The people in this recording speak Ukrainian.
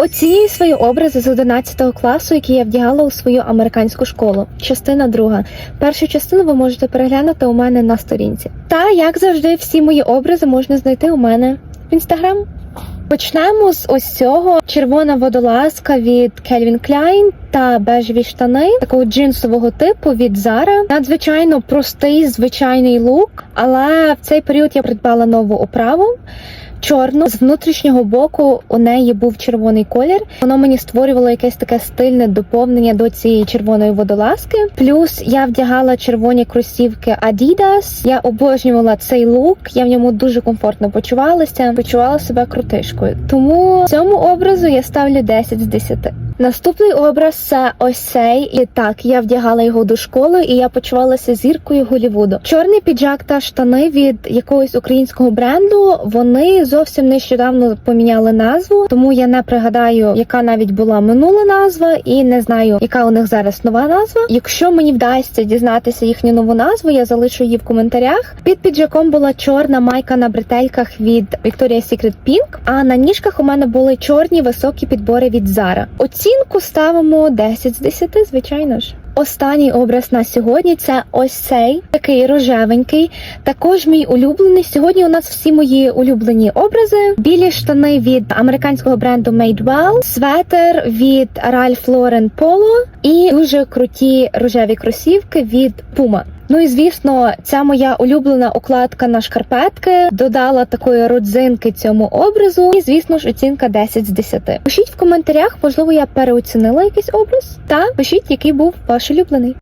Оцінюю свої образи з 11 класу, які я вдягала у свою американську школу. Частина друга. Першу частину ви можете переглянути у мене на сторінці. Та як завжди, всі мої образи можна знайти у мене в інстаграм. Почнемо з ось цього червона водолазка від Calvin Klein та бежеві штани такого джинсового типу від Zara. Надзвичайно простий звичайний лук, але в цей період я придбала нову оправу. Чорну з внутрішнього боку у неї був червоний колір. Воно мені створювало якесь таке стильне доповнення до цієї червоної водолазки. Плюс я вдягала червоні кросівки Adidas. Я обожнювала цей лук. Я в ньому дуже комфортно почувалася. Почувала себе крутишкою. Тому цьому образу я ставлю 10 з 10. Наступний образ це ось цей. І так, я вдягала його до школи, і я почувалася зіркою Голівуду. Чорний піджак та штани від якогось українського бренду. Вони зовсім нещодавно поміняли назву, тому я не пригадаю, яка навіть була минула назва, і не знаю, яка у них зараз нова назва. Якщо мені вдасться дізнатися їхню нову назву, я залишу її в коментарях. Під піджаком була чорна майка на бретельках від Victoria's Secret Pink, а на ніжках у мене були чорні високі підбори від Zara. Оцінку ставимо 10 з 10, звичайно ж. Останній образ на сьогодні це ось цей такий рожевенький. Також мій улюблений. Сьогодні у нас всі мої улюблені образи: білі штани від американського бренду Madewell, светер від Ralph Lauren Polo і дуже круті рожеві кросівки від Puma. Ну і звісно, ця моя улюблена укладка на шкарпетки додала такої родзинки цьому образу. І звісно ж, оцінка 10 з 10. Пишіть в коментарях, можливо, я переоцінила якийсь образ. Та пишіть, який був ваш улюблений.